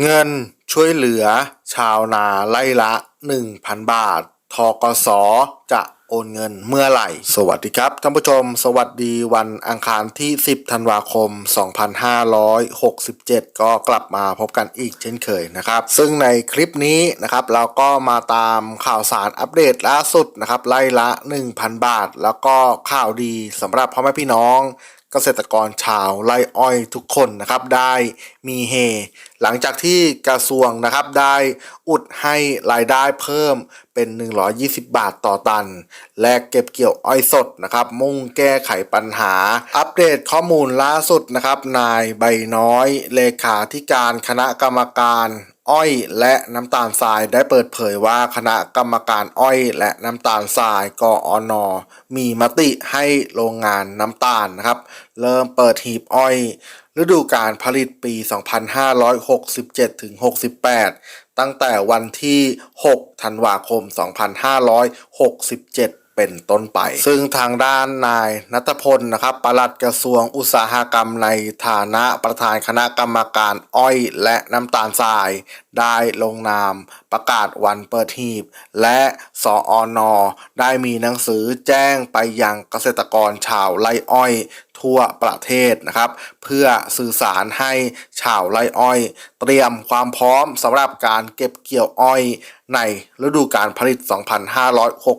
เงินช่วยเหลือ ชาวนาไล่ละ 1,000 บาท ทกส จะโอนเงินเมื่อไหร่ สวัสดีครับท่านผู้ชม สวัสดีวันอังคารที่ 10 ธันวาคม 2567 ก็กลับมาพบกันอีกเช่นเคยนะครับ ซึ่งในคลิปนี้นะครับเราก็มาตามข่าวสารอัปเดตล่าสุดนะครับไล่ละ 1,000 บาท แล้วก็ข่าวดีสำหรับพ่อแม่พี่น้องเกษตรกรชาวไร่อ้อยทุกคนนะครับได้มีเฮ หลังจากที่กระทรวงนะครับได้อุดให้รายได้เพิ่มเป็น 120 บาทต่อตัน และเก็บเกี่ยวอ้อยสดนะครับ มุ่งแก้ไขปัญหา อัปเดตข้อมูลล่าสุดนะครับ นายใบน้อย เลขาธิการคณะกรรมการอ้อยและน้ำตาลทรายได้เปิดเผยว่าคณะกรรมการอ้อยและน้ำตาลทรายกอนอมีมติให้โรงงานน้ำตาลนะครับ เริ่มเปิดหีบอ้อย ฤดูการผลิตปี 2567ถึง68 ตั้งแต่วันที่ 6 ธันวาคม 2567เป็นต้นไป ซึ่งทางด้านนายนัทพลนะครับปลัดกระทรวงอุตสาหกรรมในฐานะประธานคณะกรรมการอ้อยและน้ำตาลทราย ได้ลงนามประกาศวันเปิดหีบ และสออนอได้มีหนังสือแจ้งไปยังเกษตรกรชาวไร่อ้อย ทั่วประเทศนะครับ เพื่อสื่อสารให้ชาวไร่อ้อย เตรียมความพร้อมสำหรับการเก็บเกี่ยวอ้อย ในฤดูการผลิต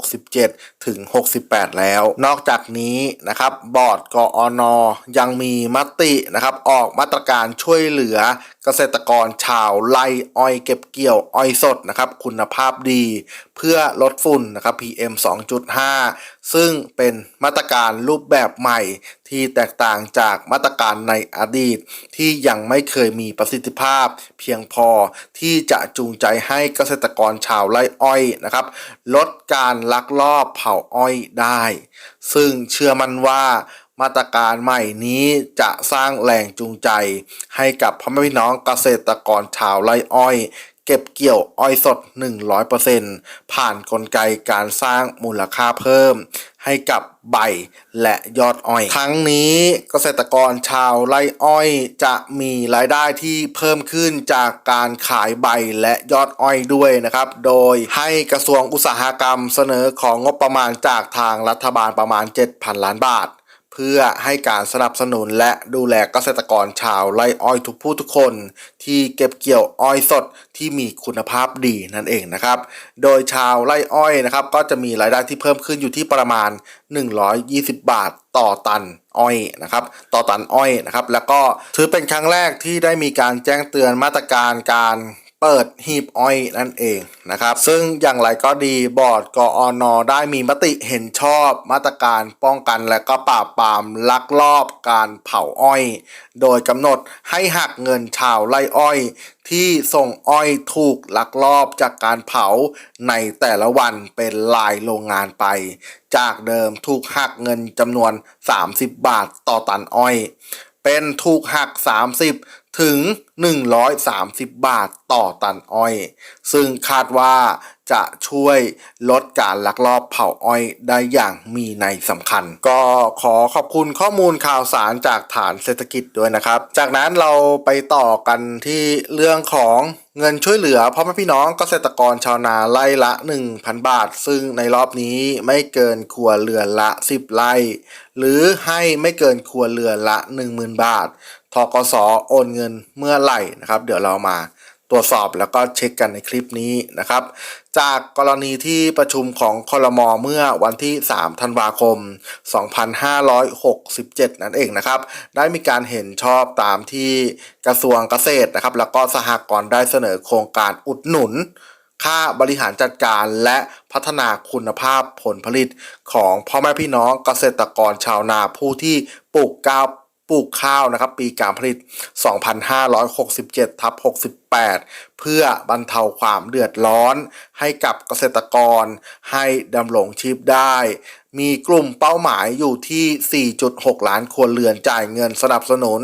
2567 ถึง 68 แล้ว นอกจากนี้นะครับบอร์ดกอนอยังมีมตินะครับออกมาตรการช่วยเหลือเกษตรกรชาวไร่อ้อยเก็บเกี่ยวอ้อยสดนะครับคุณภาพดี เพื่อลดฝุ่นนะครับ PM 2.5 ซึ่งเป็นมาตรการรูปแบบใหม่ที่แตกต่างจากมาตรการในอดีต ที่ยังไม่เคยมีประสิทธิภาพ เพียงพอที่จะจูงใจให้เกษตรกรชาวไร่อ้อยนะครับ ลดการลักลอบเผาอ้อยได้ ซึ่งเชื่อมั่นว่ามาตรการใหม่นี้จะสร้างแรงจูงใจ ให้กับพ่อแม่พี่น้องเกษตรกรชาวไร่อ้อย เก็บเกี่ยวอ้อยสด 100%ผ่านนกลไกการสร้างมูลค่าเพิ่ม ให้กับใบและยอดอ้อย ทั้งนี้เกษตรกรชาวไร่อ้อยจะมีรายได้ที่เพิ่มขึ้นจากการขายใบและยอดอ้อยด้วยนะครับ โดยให้กระทรวงอุตสาหกรรมเสนอของงบประมาณจากทางรัฐบาลประมาณ 7,000 ล้านบาท เพื่อให้การสนับสนุนและดูแลเกษตรกรชาวไร่อ้อยทุกผู้ทุกคน ที่เก็บเกี่ยวอ้อยสดที่มีคุณภาพดีนั่นเองนะครับ โดยชาวไร่อ้อยนะครับ ก็จะมีรายได้ที่เพิ่มขึ้นอยู่ที่ประมาณ 120 บาทต่อตันอ้อยนะครับ ต่อตันอ้อยนะครับ แล้วก็ถือเป็นครั้งแรกที่ได้มีการแจ้งเตือนมาตรการการ เปิดหีบอ้อยนั่นเองนะครับ ซึ่งอย่างไรก็ดีบอร์ดกออนอได้มีมติเห็นชอบมาตรการป้องกันและก็ปราบปรามลักลอบการเผาอ้อย โดยกำหนดให้หักเงินชาวไร่อ้อย ที่ส่งอ้อยถูกลักลอบจากการเผาในแต่ละวันเป็นลายโรงงานไป จากเดิมถูกหักเงินจำนวน 30 บาทต่อตันอ้อย เป็นถูกหัก 30 ถึง 130 บาทต่อตันอ้อย ซึ่งคาดว่าจะช่วยลดการลักลอบเผาอ้อยได้อย่างมีในยสำคัญ ก็ขอขอบคุณข้อมูลข่าวสารจากฐานเศรษฐกิจด้วยนะครับ จากนั้นเราไปต่อกันที่เรื่องของเงินช่วยเหลือพ่อแม่พี่น้องเกษตรกรชาวนาไร่ละ 1,000 บาท ซึ่งในรอบนี้ไม่เกินครัวเรือนละ 10 ไร่ หรือให้ไม่เกินครัวเรือนละ 10,000 บาท ทกสโอนเงินเมื่อไหร่นะครับ เดี๋ยวเรามาตรวจสอบแล้วก็เช็คกันในคลิปนี้นะครับ จากกรณีที่ประชุมของคอรมอเมื่อวันที่ 3 ธันวาคม 2567 นั่นเองนะครับ ได้มีการเห็นชอบตามที่กระทรวงเกษตรนะครับ แล้วก็สหกรณ์ได้เสนอโครงการอุดหนุน ค่าบริหารจัดการและพัฒนาคุณภาพผลผลิตของพ่อแม่พี่น้องเกษตรกรชาวนาผู้ที่ปลูกก้าว ปลูกข้าวนะครับ ปีการผลิต 2567ทับ68 เพื่อบรรเทาความเดือดร้อนให้กับเกษตรกรให้ดำรงชีพได้ มีกลุ่มเป้าหมายอยู่ที่ 4.6 ล้านครัวเรือนจ่ายเงินสนับสนุน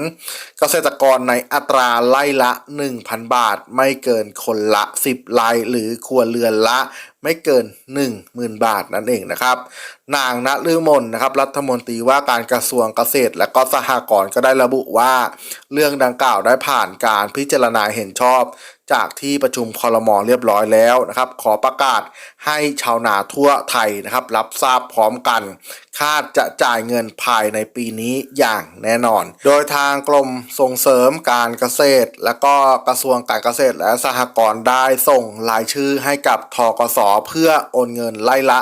เกษตรกรในอัตราไล่ละ 1,000 บาท ไม่เกินคนละ 10ไร่หรือครัวเรือนละไม่เกิน 10,000 บาทนั่นเองนะครับ นางณฤมลนะครับ รัฐมนตรีว่าการกระทรวงเกษตร และก็สหกรณ์ก็ได้ระบุว่า เรื่องดังกล่าวได้ผ่านการพิจารณาเห็นชอบ จากที่ประชุมคอรมอเรียบร้อยแล้วนะครับ ขอประกาศให้ชาวนาทั่วไทยนะครับ รับทราบพร้อมกัน คาดจะจ่ายเงินภายในปีนี้อย่างแน่นอน โดยทางกรมส่งเสริมการเกษตร และก็กระทรวงการเกษตรและสหกรณ์ได้ส่งรายชื่อให้กับทกสเพื่อโอนเงินไล่ละ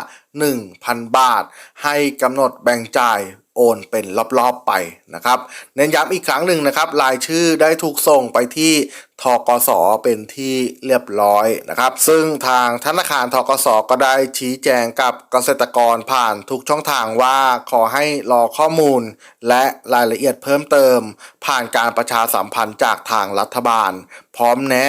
1,000 บาท ให้กำหนดแบ่งจ่ายโอนเป็นรอบๆไปนะครับ เน้นย้ำอีกครั้งหนึ่งนะครับ รายชื่อได้ถูกส่งไปที่ ทกสเป็นที่เรียบร้อยนะครับ ซึ่งทางธนาคารทกสก็ได้ชี้แจงกับเกษตรกรผ่านทุกช่องทางว่าขอให้รอข้อมูล และรายละเอียดเพิ่มเติม ผ่านการประชาสัมพันธ์จากทางรัฐบาล พร้อมแนะ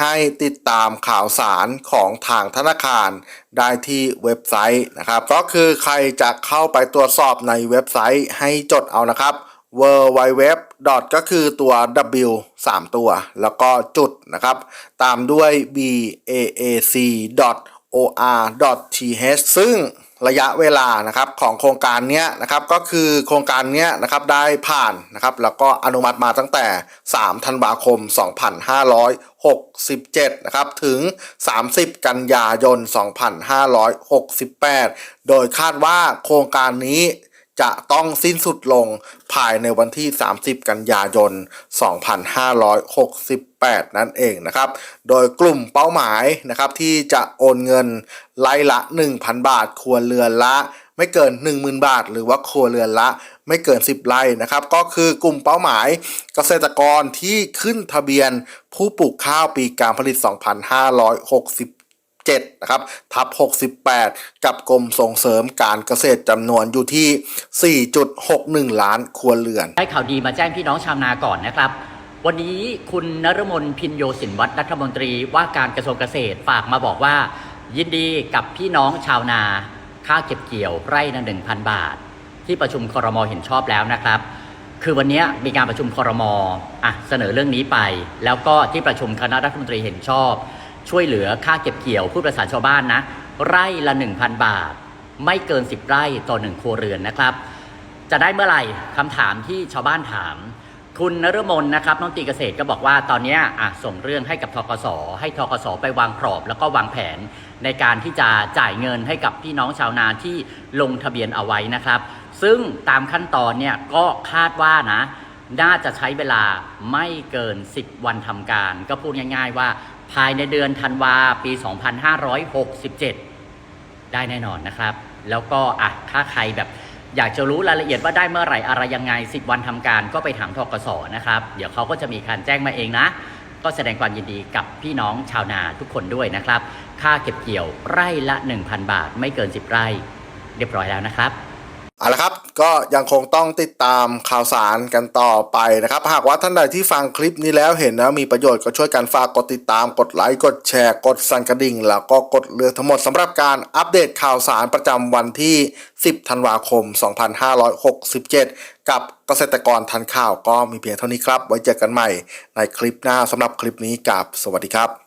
ให้ติดตามข่าวสารของทางธนาคารได้ที่เว็บไซต์นะครับ ก็คือใครจะเข้าไปตรวจสอบในเว็บไซต์ให้จดเอานะครับ w w w ก็คือตัว w 3 ตัว แล้วก็จุดนะครับ ตามด้วย b a a c o r t h ซึ่งระยะเวลานะครับของโครงการนี้นะครับก็คือโครงการนี้นะครับได้ผ่านนะครับแล้วก็อนุมัติมาตั้งแต่ 3 ธันวาคม 2567 นะครับถึง 30 กันยายน 2568 โดยคาดว่าโครงการนี้ จะต้องสิ้นสุดลงภายในวันที่ 30 กันยายน 2568 นั่นเองนะครับ โดยกลุ่มเป้าหมายนะครับที่จะโอนเงินไล่ละ 1,000 บาทครัวเรือนละ ไม่เกิน 10,000 บาท หรือว่าครัวเรือนละไม่เกิน 10 ไร่นะครับ ก็คือกลุ่มเป้าหมายเกษตรกรที่ขึ้นทะเบียนผู้ปลูกข้าวปีการผลิต 2560 7นะครับทับ68 กับกรมส่งเสริมการเกษตรจำนวนอยู่ที่ 4.61 ล้านครัวเรือน ได้ข่าวดีมาแจ้งพี่น้องชาวนาก่อนนะครับ วันนี้คุณนรมนพินโยสินวัตรรัฐมนตรีว่าการกระทรวงเกษตรฝากมาบอกว่า ยินดีกับพี่น้องชาวนา ค่าเก็บเกี่ยวไร่ละ1,000 บาท ที่ประชุมคอรมอเห็นชอบแล้วนะครับคือวันนี้มีการประชุมคอรมอะเสนอเรื่องนี้ไป แล้วก็ที่ประชุมคณะรัฐมนตรีเห็นชอบ ช่วยเหลือค่าเก็บเกี่ยวผู้ประสานชาวบ้านนะ ไร่ละ 1,000 บาท ไม่เกิน 10 ไร่ต่อ 1 ครัวเรือนนะครับ จะได้เมื่อไหร่คำถามที่ชาวบ้านถาม คุณนฤมลนะครับน้องตีเกษตรก็บอกว่าตอนเนี้ยอะส่งเรื่องให้กับทกสให้ทกสไปวางกรอบ แล้วก็วางแผนในการที่จะจ่ายเงินให้กับพี่น้องชาวนาที่ลงทะเบียนเอาไว้นะครับ ซึ่งตามขั้นตอนเนี่ยก็คาดว่านะ น่าจะใช้เวลาไม่เกิน 10 วันทำการ ก็พูดง่าย ๆ ว่าภายในเดือนธันวาปี 2567 ได้แน่นอนนะครับ แล้วก็อะถ้าใครแบบอยากจะรู้รายละเอียดว่าได้เมื่อไหร่อะไรยังไง 10 วันทำการก็ไปถามทกสนะครับ เดี๋ยวเขาก็จะมีการแจ้งมาเองนะ ก็แสดงความยินดีกับพี่น้องชาวนาทุกคนด้วยนะครับ ค่าเก็บเกี่ยวไร่ละ 1,000 บาท ไม่เกิน 10 ไร่ เรียบร้อยแล้วนะครับ เอาละครับ ก็ยังคงต้องติดตามข่าวสารกันต่อไปนะครับ หากว่าท่านใดที่ฟังคลิปนี้แล้วเห็นนะมีประโยชน์ก็ช่วยกันฝากกดติดตามกดไลค์กดแชร์กดสั่นกระดิ่ง แล้วก็กดเลือกทั้งหมดสำหรับการอัปเดตข่าวสารประจำวันที่ 10 ธันวาคม 2567 กับเกษตรกรทันข่าวก็มีเพียงเท่านี้ครับ ไว้เจอกันใหม่ในคลิปหน้าสำหรับคลิปนี้กับสวัสดีครับ